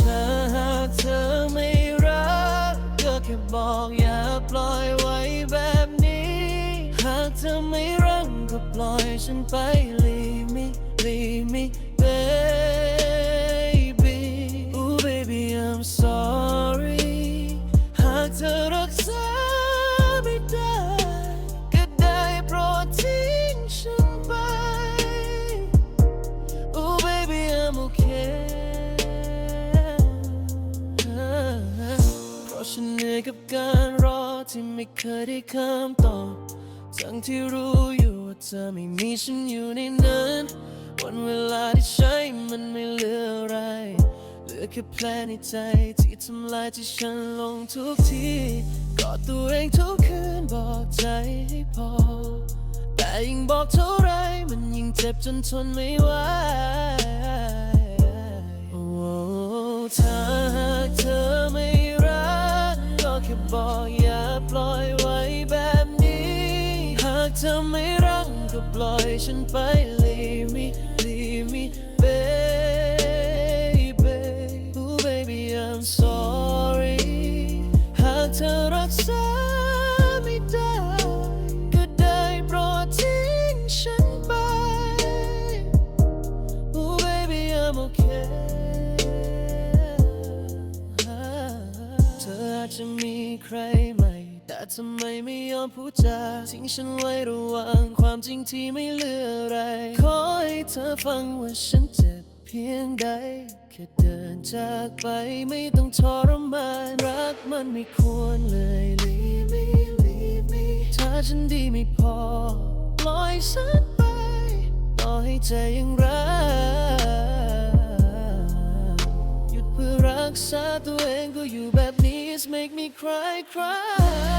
ถ้าหากเธอไม่รัก ก็แค่บอกอย่าปล่อยไว้แบบนี้ หากเธอไม่รักก็ปล่อยฉันไปลีมิลีมิ ฉันเหนื่อยกับการรอที่ไม่เคยได้คำตอบทั้งที่รู้อยู่ว่าเธอไม่มีฉันอยู่ในนั้น วันเวลาที่ใช้มันไม่เหลืออะไรเหลือแค่แผลในใจที่ทำลายที่ฉันลงทุกทีกอดตัวเองทุกคืนบอกใจให้พอ แต่ยิ่งบอกเท่าไรมันยิ่งเจ็บจนทนไม่ไหว บอกอย่าปล่อยไว้แบบนี้ หากเธอไม่รักก็ปล่อยฉันไป leave me leave me baby Ooh baby I'm sorry หากเธอรักษาไม่ได้ ก็ได้โปรดทิ้งฉันไป Ooh baby I'm okay เธออาจจะมี ใครใหม่ แต่ทำไมไม่ยอมพูดจาทิ้งฉันไว้ระหว่างความจริงที่ไม่เหลืออะไร ขอให้เธอฟังว่าฉันเจ็บเพียงใดแค่เดินจากไปไม่ต้องทรมานรักมันไม่ควรเลย leave me leave me ถ้าฉันดีไม่พอ ปล่อยฉันไป ต่อให้ใจยังรัก รักษาตัวเองก็อยู่แบบนี้ It's make me cry cry